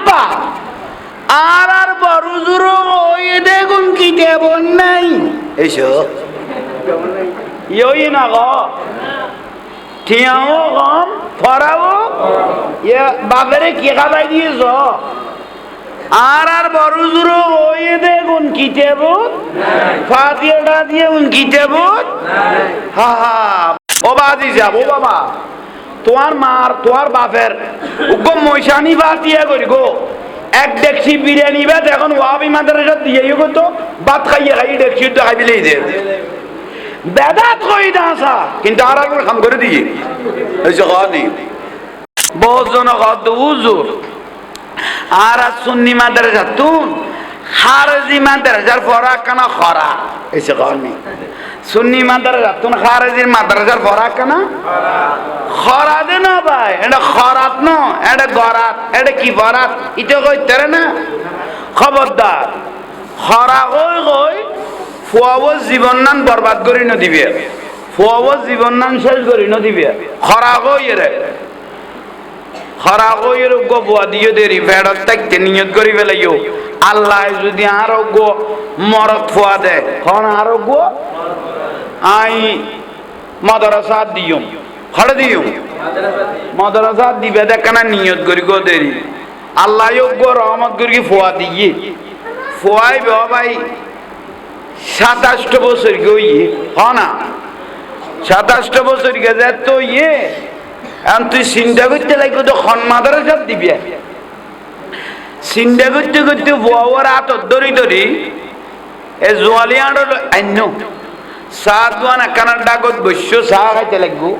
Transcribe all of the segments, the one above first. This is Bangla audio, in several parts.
আব্বা আর আর বড় জুরো ওই দেখুন কি দেবন নাই। এসো। ইয়ই না গ। ঠিয়াও কম ফরাও। ইয়ে বাপেরে কি খাবাই দিয়েছ? আর আর বড় জুরো ওই দেখুন কি দেবন ফাতিয়াটা দিয়ে উন কি দেবন হা হা। ও বাজি যাব ও বাবা। তোমার মার তোমার বাপের। উগ্র মৈশানি ভাত দিয়ে করি গো। এক ডেকসি বিরিয়ানি ভাত এখন ওয়াবি মাদ্রাসা দিয়ে গো তো, ভাত খাইয়ে খাই ডেকসি তো খাই বিলেই দে। বেদাত কই দাসা? কিন্তু আর একবার কাম করে দিয়ে এই যে গানি বহুত জন গদ উজুর আর সুন্নি মাদ্রাসা, তুন। খারজি মাদ্রাসার ফরাক কানা খরা। যে গানি সুন্নি মাদ্রাসা তুন খারজির মাদ্রাসার ফরাক কানা খরাদে না ভাই। এটা খরাত ন, এটা গরাত, এটা কি ফরাত ইটা কইতে না? খবরদার, খরা কই কই? ফুয়াব জীবন নান বরবাদ করি নদিবে ফুয়াব জীবন নান শেষ করি নদিবে খরা কই রে খরা কই এর গো বুয়া দিও দেরি ফেরত থাকতে নিয়ত করি ফেলাইও। আল্লাহ যদি আরোগ্য মরত ফুয়া দে খন আরোগ্য? আই মাদ্রাসা দিও খড় দিও মাদ্রাসা দিবে, দেখানা নিয়ত করি গো দেরি। আল্লাহ যোগ্য, রহমত করি ফুয়া দিয়ে। ফুয়াই ভাই, সাতাশটা বছর গই হ না। সাতাশটা বছর গেছে তো ইয়ে? এখন তুই চিন্তা করতে লাগবে তো খন মাদ্রাসা দিবি। চিন্তা করতে করতে বুয়ার হাতত ধরি ধরি এ জোয়ালি আঁড়ল আন্য চাহ দোয়ান একখানার ডাকত বস্য চাহ খাইতে লাগবো।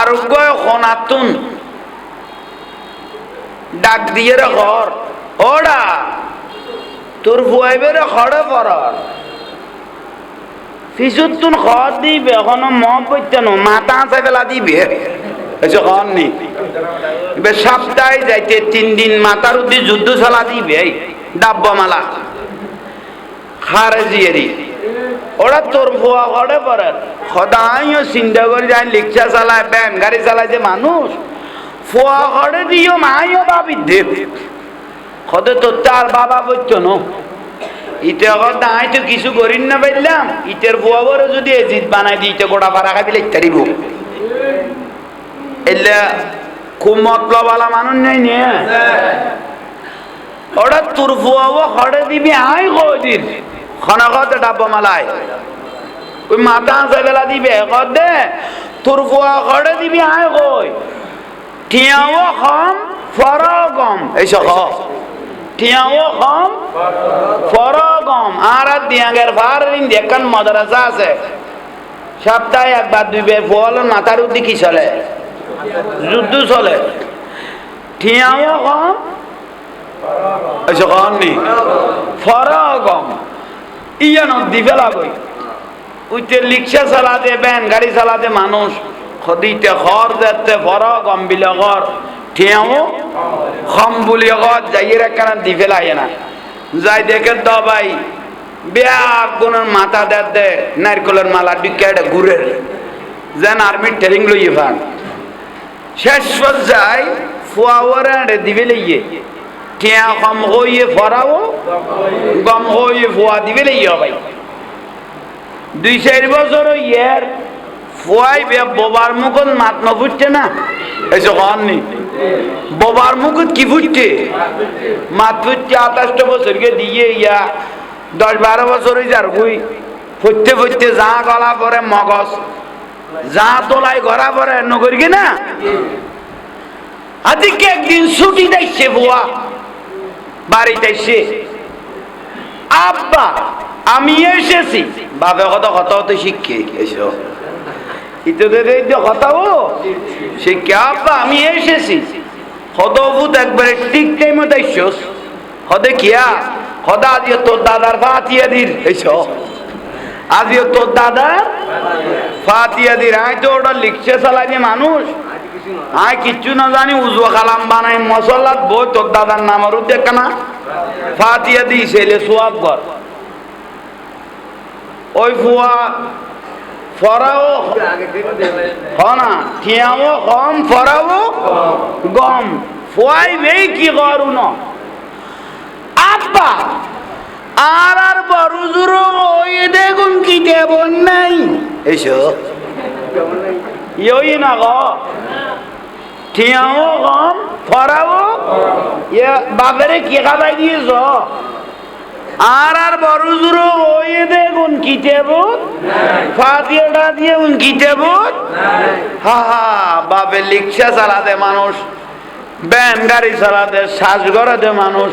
আরোগ্য খনাতুন ডাক দিয়ে রে ঘর। ওডা তোর ফুয়াইবে রে খড়ে পড়র। পিছুত তুন খড় দিবে, এখনও ম পৈত্যানো মাথা আছে বেলা দিবে। এসে খড় নি। এবার সপ্তাহে যাইতে তিন দিন মাথার উদ্দি যুদ্ধ চালা দিবে ডাব্ব মালা খারেজিয়েরি। ওরা তোর ফুয়া ঘরে পড়ে সদাইও চিন্তা করে যায় রিক্সা চালায় ব্যান গাড়ি চালায় যে মানুষ। ফুয়া ঘরে দিও, মাইও বাবি দেব সদে তোর তার বাবা বলছো ন। ইতে কথা আই তো কিছু করিন না পাইলাম ইটের ফুয়া বড় যদি এজিত বানাই দিই, ইতে গোটা পাড়া খাবি, লিখতে দিব। এলে খুব মতলবালা মানুষ নেই নিয়ে ওরা তোর ফুয়াবো খড়ে দিবি, আই কদিন খনকত ডাব্ব মালায় ওই মাথা আছে বেলা দিবে কত দে। তোর ফুয়া খড়ে দিবি, আই কই ঠিয়াও কম ফর কম এই সখ ঠিয়াও কম for com R R দিয়াঙ্গের fur দেখান মাদ্রাসা আছে। সপ্তাহে একবার দুইবার ফল মাথার উদ্দি কি চলে? যুদ্ধ চলে। ঠিয়াও কম এই সখ নি? ফর কম নদী ফেলা গই উইতে রিক্সা চালাতে ব্যান গাড়ি চালাতে মানুষ। খদিতে ঘর দেখতে ফর গম বিলে ঘর ঠিয়াও খম বুলি ঘর যাইয়ের একখানা দি ফেলাই না। যাই দেখে দ ভাই বেয়া গুণের মাথা দে দে নারকলের মালা ডিকা ঘুরে যেন আর্মির ট্রেনিং লইয়ে ফান শেষ পর্যায় ফুয়াওয়ারে দিবে লইয়ে। টিয়া কম হইয়ে ফরাও গম হইয়ে ফুয়া দিবে লইয়ে ভাই। দুই চার বছর ইয়ের ফুয়াই বোবার মুখত মাত নফুটছে না? এই এসে কননি বোবার মুখত কি ফুটছে? মাত ফুটছে আঠাশটা বছরকে দিয়ে ইয়া। দশ বারো বছর হয়ে যার গুই ফুটতে ফুটতে যা গলা পরে মগজ। যা তোলাই গড়া পরে নগরি কি না? আজকে একদিন ছুটি দেখছে বুয়া। বাড়িতে এসে। আব্বা, আমি এসেছি। বাবে কত কত তো শিখে এসো। ইতোদের কথা ও শিক্ষা, আব্বা, আমি এসেছি। হদভূত ঠিক টাইমে দেখছস হদে কিয়া হদা আজ তোর দাদার ফাতিয়া দির এসো। আজ তোর দাদা? ফাতিয়া দির আয় তো ওটা লিখছে চালাই যে মানুষ। আয় কিচ্ছু না জানি উজুয়া কালাম বানাই, মশলাত বই, তোর দাদার নামের উদ্দেক না ফাতিয়া দি ছেলে সোয়াব ঘর। ওই ফুয়া ফরাও হনা, ঠিয়াও কম ফরাও গম। ফুয়াইবেই কি করুন আব্বা আর আর বড় জুরো ওই দেখুন কি দেবন নাই। এসো। ইয়ই না গো। ঠিয়াও কম ফরাও। ইয়ে বাপেরে কি খাবাই দিয়েছ? আর আর বড় জুরো ওই দেখুন কি দেবন ফাতিয়েটা দিয়ে উন কি দেবন হা হা লিকশা চালাতে মানুষ ব্যান গাড়ি চালাতে শ্বাস গড়াতে মানুষ।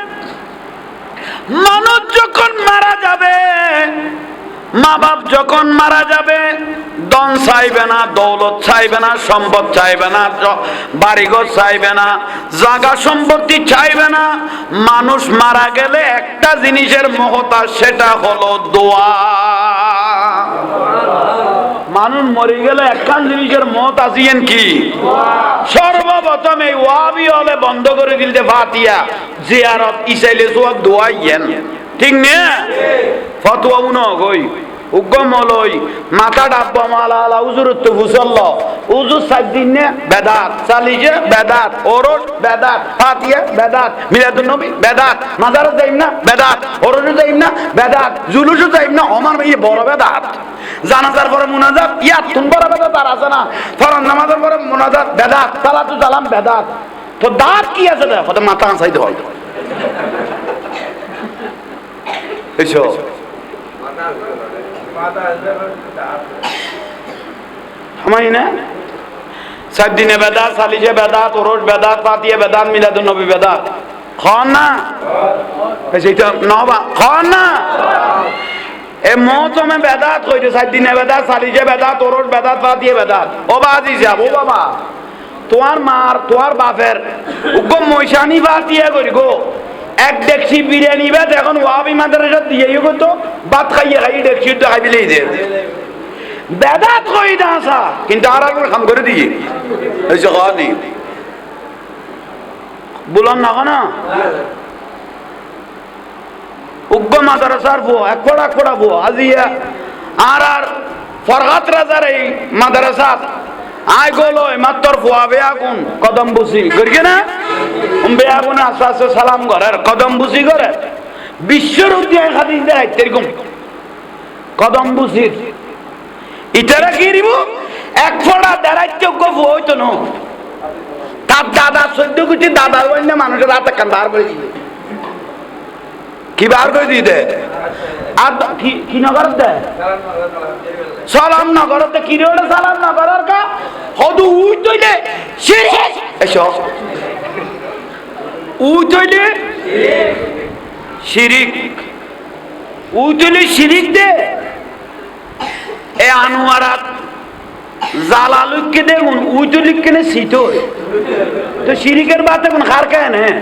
মানুষ যখন মারা যাবে মা বাপ যখন মারা যাবে দন চাইবে না দৌলত চাইবে না সম্পদ চাইবে না বাড়িঘর চাইবে না জাগা সম্পত্তি চাইবে না মানুষ মারা গেলে একটা জিনিসের মহতা সেটা হলো দোয়া। মানুষ মরে গেলে একখান জিনিসের মত আসিয়েন কি? সর্বপ্রথম এই ওয়াবি হলে বন্ধ করে দিলতে ফাতিয়া জিয়ারত ইসাইলে ঠিক নে? ফতোয়া মাথা ডাব্বা মালা আলা তো উজুর সাত দিন নে, বেদাত। চালিজে বেদাত। ওরস, বেদাত। ফাতিয়া বেদাত। মিলাদুন নবী, বেদাত। মাজারত যাইম না, বেদাত। ওরসে যাইম না, বেদাত। জুলুসে যাইম না আমার ইয়ে বড় বেদাত। জানাজার পরে মুনাজাত ইয়াত তুম বড় বেদাত আর আছে না। ফরন নামাজের পরে মুনাজাত বেদাত সালাতু সালাম বেদাত। তো দাঁত কি আছে হতে মাথা আসাইতে হয়। আমাই না সাত দিনে বেদাত সালিশে বেদাত ওরস বেদাত পাতিয়ে বেদাত মিলাদুন নবী বেদাত। খন না? নহবা খন না? এ মৌসুমে বেদাত কইতে সাত দিনে বেদাত সালিশে বেদাত, ওরস বেদাত পাতিয়ে বেদাত। ও বাজি যাব, ও বাবা। তোমার মার তোমার বাপের উগ্র মৈশানি বাতিয়ে করি গো। এক ডেকসি বিরিয়ানি ভাত এখন ওয়াবি মাদ্রাসা দিয়ে গো তো, ভাত খাইয়ে খাই ডেকসি তো খাই দিলেই দে। বেদাত কই না আসা? কিন্তু আর একবার কাম করে দিয়ে এই যে বলন না কেন উগ্র মাদ্রাসার বো এক এক ফোড়া বো আজিয়া আর আর ফরহাত রাজার এই মাদ্রাসা আয় গোলো মাত্র ফুয়া বেয়া গুন কদম বুসি করি না? বেয়া গুন আস্তে আস্তে সালাম ঘরের কদম বুসি করে বিশ্বর উদ্যান খাদিস দেয় এরকম কদম বুসির ইটারা কি দিব? এক ফোড়া দেড়াইতে গফ হইতো ন। তার দাদা চোদ্দ কোটি দাদার বন্য মানুষের হাতে কান বার করে দিবে। কি বার করে দিতে আর দ- কি নগর দেয় সালাম নগরতে কি রে সালাম নগরের কা? হদু উই তৈলে শিরিক এসো। উই তৈলে শিরিক। উই তৈলে শিরিক দে। এ আনোয়ারাত জালালুককে দেখুন কেনে শীত তো শিরিকের বাতে কোন খার কেন হ্যাঁ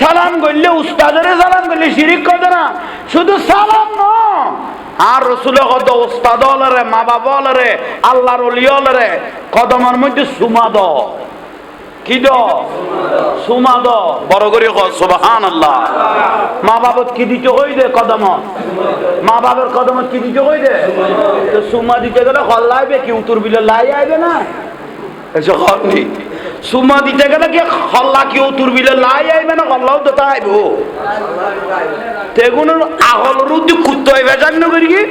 সালাম করলে উস্তাদের সালাম করলে শিরিক কত না। শুধু সালাম ন, আর রসুল কত উস্তাদ হলরে মা বাবা হলরে আল্লাহর অলি হলরে কদমের মধ্যে সুমা দ কি দ সুমা দ বড় করে সুবাহান আল্লাহ মা বাবত কি দিতে হই দে কদম? মা বাবার কদমত কি দিতে হই দে? তো সুমা দিতে গেলে হল্লাইবে, কি উত্তর বিলে লাই আইবে না? এসব হননি সুমা দিতে গেলে কি হল্লা কি উত্তর বিলে লাই আইবে না হল্লাও তো তাই আইব। তেগুনের আহল রুদি কুত্ত হইবে জান না করি কি?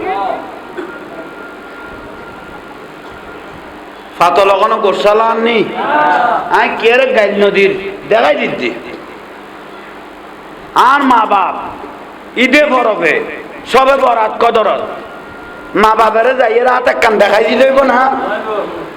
ফাতল কোনো গোসালা আননি? আই, কে রে গাইল নদীর? দেখাই দিচ্ছি আর মা বাপ, ঈদে বরফে, সবে বরাত কদরত। মা বাবারে যাই রাত একখান দেখাই হইব না।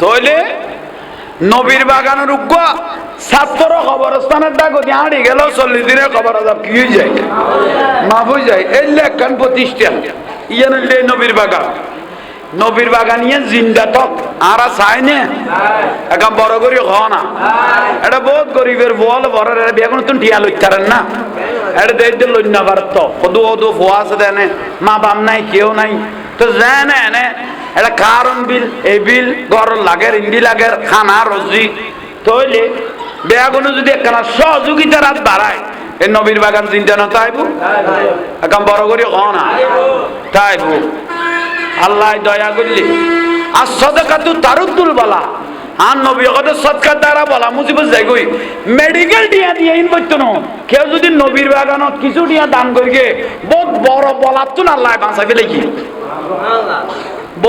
তইলে নবীর বাগানের উগ্গ ছাত্র কবরস্থানের ডাক হাঁড়ি গেল, চল্লিশ দিনের খবর আজাব কি হয়ে যায়? মাফ হয়ে যায়। এই লেখান প্রতিষ্ঠান। ইয়ে নইলে নবীর বাগান। নবীর বাগান ইয়ে জিন্দা তক আর চাই নে? এখন বড় করি হ না। এটা বহুত গরিবের বল বড় বেগুন তুমি টিয়া লইতারেন না। এটা দেখতে লই না পারত কদু অদু ফোয়া আছে দেনে। মা বাম নাই, কেউ নাই। তো জানে এটা কারণ বিল এই বিল ঘর লাগের, ইন্দি লাগের, খানা, রজি। তইলে বেগুনো যদি একখানা সহযোগিতার হাত বাড়ায় এই নবীর বাগান চিন্তা না তাইবু? এখন বড় করি হ না? তাইবু। আল্লাহ দয়া করলি। আর সদকা তু তারুদ্দুল বলা। আর নবী কত সৎকার দ্বারা বলা মুজিব যাই গই মেডিকেল টিয়া দিয়ে ইন না কেউ যদি নবীর বাগানত কিছু টিয়া দান করি গে বহুত বড় বলার তো না আল্লাহ বাঁচাবে কি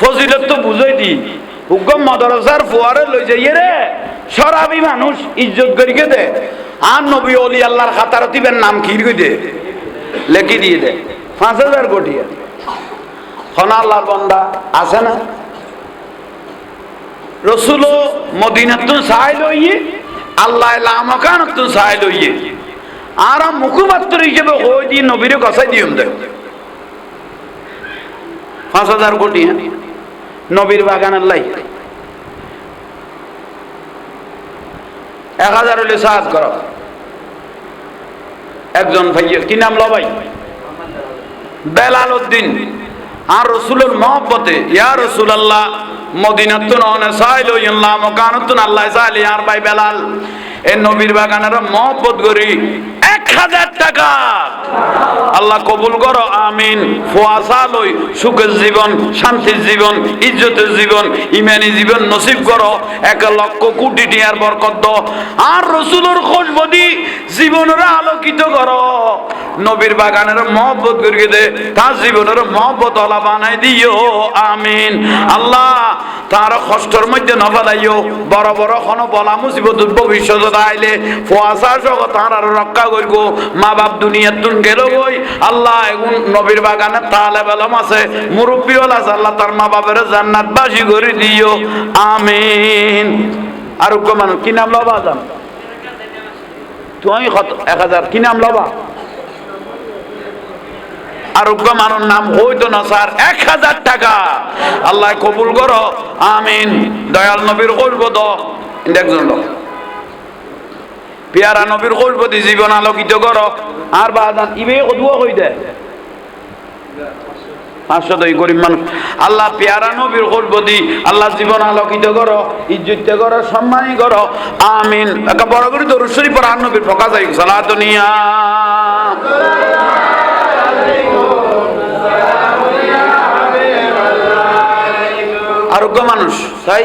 ফজিলত তো বুঝাই দি। হুকম মদরসার ফুয়ারে লই যাইয়ে রে সরাবি মানুষ ইজ্জত করিকে দে। আর নবী অলি আল্লাহর খাতার দিবেন নাম কি দে, লেখি দিয়ে দে। পাঁচ হাজার কোটি হন আল্লাহর বন্দা, আছে না? রসুল মদিনাতুন সাহাই লইয়ে, আল্লাহ লামকানাতুন সাহাই লইয়ে। আর মুখপাত্র হিসেবে হই দিয়ে নবীরে কষাই দিয়ম দে। পাঁচ হাজার কোটি হ্যাঁ নবীর বাগানের লাই এক হাজার হলে সাহায্য করো। একজন ভাইয়া কি নাম লবাই বেলাল উদ্দিন। আর রসুলের মহব্বতে, ইয়া রসুল আল্লাহ মদিনাতুন অনে সাইল ইল্লাহ মকানাতুন আল্লাহ সাইল ইয়ার ভাই বেলাল, এ নবীর বাগানের মহব্বত করি। হাজার টাকা। আল্লাহ কবুল করো, আমিন। ফুয়াশা লই সুখের জীবন, শান্তির জীবন, ইজ্জতের জীবন, ইমানি জীবন নসিব করো। এক লক্ষ কোটি টিয়ার বরকত। আর রসুলোর খোঁজবদি জীবনের আলোকিত করো। নবীর বাগানের মহব্বত করিয়ে দে, তার জীবনের মহব্বত হলা বানাই দিও, আমিন। আল্লাহ তার কষ্টর মধ্যে নফেলাইও বড় বড় খন বলা মুসিবত ভবিষ্যৎ আইলে ফুয়াশা সহ তার আর রক্ষা করিব। মা বাপ দুনিয়ার তুন গেল গই আল্লাহ এখন নবীর বাগানে তাহলে বেলম আছে মুরব্বী আছে, আল্লাহ তার মা বাপের জান্নাত বাসি করে দিও, আমিন। আর মানুষ, কি নাম লবা তুমি কত এক হাজার, কি নাম লবা? আরোগ্য মানুষ নাম হইতো না, স্যার। এক হাজার টাকা। আল্লাহ কবুল করো। আমিন। দয়াল নবীর একজন লোক। পেয়ারা নবীর করব দি জীবন আলোকিত করো। আর বাদান ইবে কদুয়া কই দে পাঁচশো দুই গরিব মানুষ। আল্লাহ পেয়ারা নবীর করব দি আল্লাহ জীবন আলোকিত করো, ইজ্জত করো, সম্মানী করো। আমিন। একটা বড় করে দরুদ শরীফ পর আর নবীর ফকা যাই সালাতুনিয়া আরোগ্য মানুষ তাই?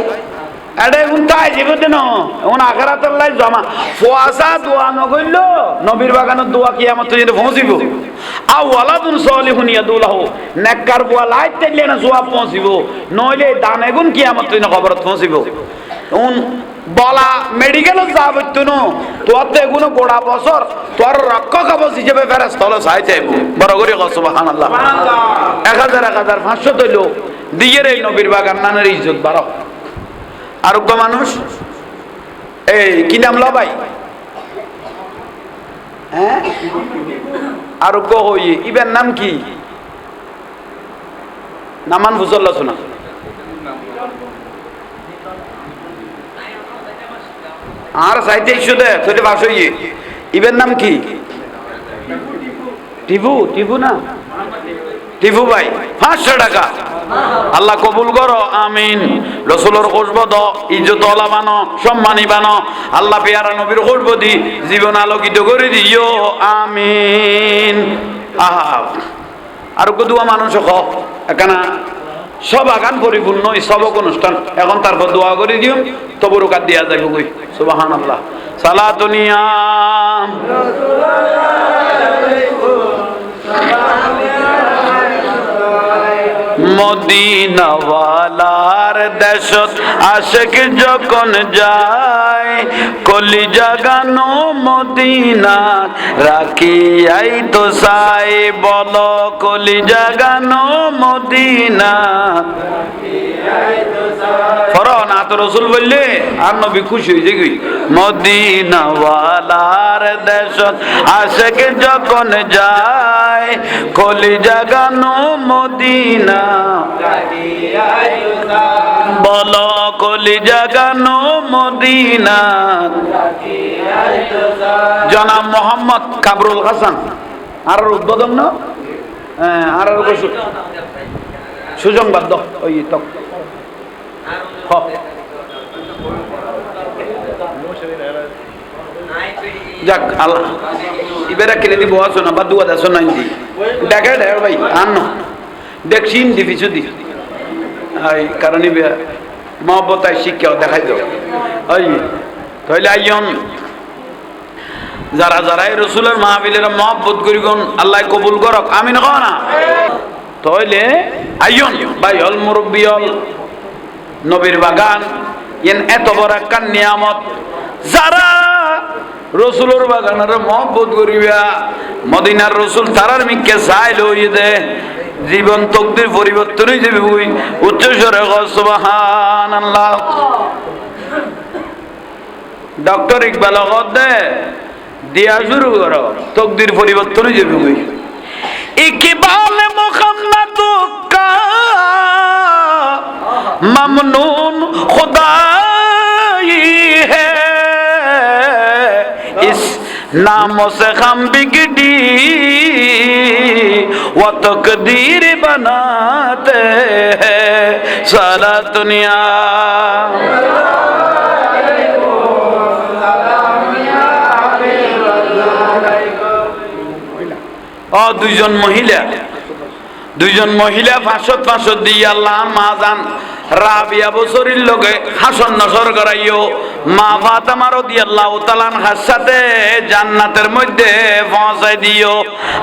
এটা এখন তাই জীবতে ন। এখন আখারাত লাই জমা। ফুয়াশা দোয়া নগইল নবীর বাগানের দোয়া কি আমার তুই পৌঁছিব। আও ওয়ালাদুন সলি হুনিয়া দুলাহ নেককার বুয়া লাইট তেলে না জোয়া পৌঁছিব। নইলে দান এগুন কি আমার তুই খবর পৌঁছিব। উন বলা মেডিকেলত যাব তুই তোর তো এগুলো গোড়া বছর। তোর রক্ষ কবচ হিসেবে ফেরাস তলে চাই চাইব বড় করে কসবাহান আল্লাহ এক হাজার এক হাজার পাঁচশো তৈল। দিয়ে এই নবীর বাগান নানের ইজ্জত বাড়ো আরোগ্য মানুষ, এই কি নাম লবাই হ্যাঁ? আরোগ্য হইয়ে ইবের নাম কি? নামান ফুসল্লা শোনা। আর সাইতে ইস্যু দে তোকে বাস হইয়ে। ইবের নাম কি? টিভু টিভু না? টিভু ভাই, পাঁচশো টাকা। আল্লাহ কবুল করো, আমিন। রসুলোর খুশব দ ইজ্জত বানো, সম্মানী বানো। আল্লাহ পেয়ারা নবীর খুশব দি, জীবন আলোকিত করে দিও, আমিন। আহা। আর কদুয়া মানুষ খ এখানা সব আগান পরিপূর্ণ সবক অনুষ্ঠান। এখন তারপর দোয়া করে দিও তবুর কাদ দিয়া যাবে কই? সুবাহান আল্লাহ সালাতুনিয়া মদিনাওয়ালার দেশত আশেক যখন যায়, কলি জাগানো মদিনা রাখি আই তো সাই বল কলি জাগানো মদিনা যখন যায়, কলি জাগানো মদিনা বল কলি জাগানো মদিনা। জনাব মোহাম্মদ কাবরুল হাসান। আর উদ্বোধন না? হ্যাঁ আর সুসংবাদ দ ওই তো হ। যাক, আল্লাহ। ইবেরা কিনে দিব, আসো না বা দুয়া দেশো নাই দি দেখ ভাই আন্ন দেখছিন দিবি পিছু দি এই কারণ মহব্বতায় শিক্ষাও দেখাই দাও ওই তাহলে আইয়ন। যারা যারা এই রসুলের মাহবিলের মহব্বত করি গুন আল্লাহ কবুল করক। আমি না না? তাহলে আইয়ন ভাই হল মুরব্বী হল নবীর বাগান, ইয়েন এত বড় একটা নিয়ামত। যারা রসুলোর বাগানের মহব্বত করিবা, মদিনার রসুল তারার মিকে চাই লই দে। জীবন তকদির পরিবর্তনই যে ওই উচ্চস্বরে সুবাহান ডক্টর ইকবাল দে, দিয়া শুরু করো। তকদির পরিবর্তনই যে ওই ইকবাল মোহাম্মদ মামনুন খোদাই। নাম সে খাম বিগড়ি ও তকদীর বানাতে সারা দুনিয়া ও দুইজন মহিলা দুইজন মহিলা ফাঁসত ফাঁসত দিয়ে আল্লাহ মা জান রাবিয়া বছরের লগে হাসন নসর করাইও। মা ফাতামার দিয়ে আল্লাহ তালান হাসাতে জান্নাতের মধ্যে পৌঁছাই দিও।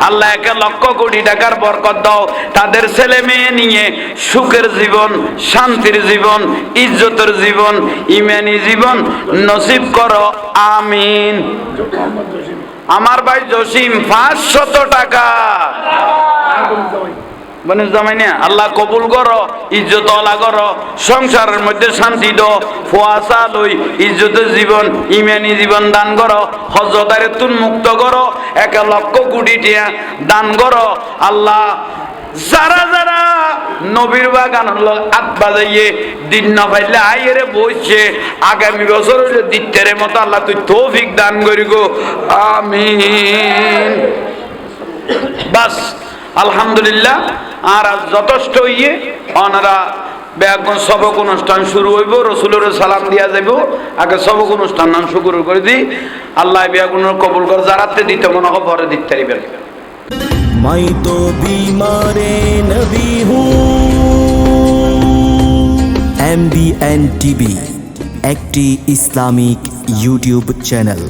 আল্লাহ একে লক্ষ কোটি টাকার বরকত দাও। তাদের ছেলে মেয়ে নিয়ে সুখের জীবন, শান্তির জীবন, ইজ্জতের জীবন, ইমানি জীবন নসিব করো। আমিন। আমার ভাই জসিম, পাঁচশত টাকা। মানে আল্লাহ কবুল করো, ইজ্জত অলা করো, সংসারের মধ্যে শান্তি দো ফুয়াশা লই ইজ্জতের জীবন, ইমানি জীবন দান করো হজদারে তুন মুক্ত করো, এক লক্ষ কোটি টিয়া দান করো, আল্লাহ যারা যারা নবীর বাগান হলো আত বাজাইয়ে দিন না পাইলে আইয়েরে বসছে আগামী বছর দিত্তের মতো আল্লাহ তুই তৌফিক দান করি গো আমিন। বাস আলহামদুলিল্লাহ, আর আজ যথেষ্ট ইয়ে ওনারা ব্যাগুন সবক অনুষ্ঠান শুরু হইব, রসুলের সালাম দিয়া যাইব। আগে সবক অনুষ্ঠান নাম শুরু করে দিই। আল্লাহ ব্যাগুনের কবুল কর যারাতে দিতে মনে হয় ভরে দিতে পারিবেন। মাই তো বিমারে নবী এমবিএন টিভি, একটি ইসলামিক ইউটিউব চ্যানেল।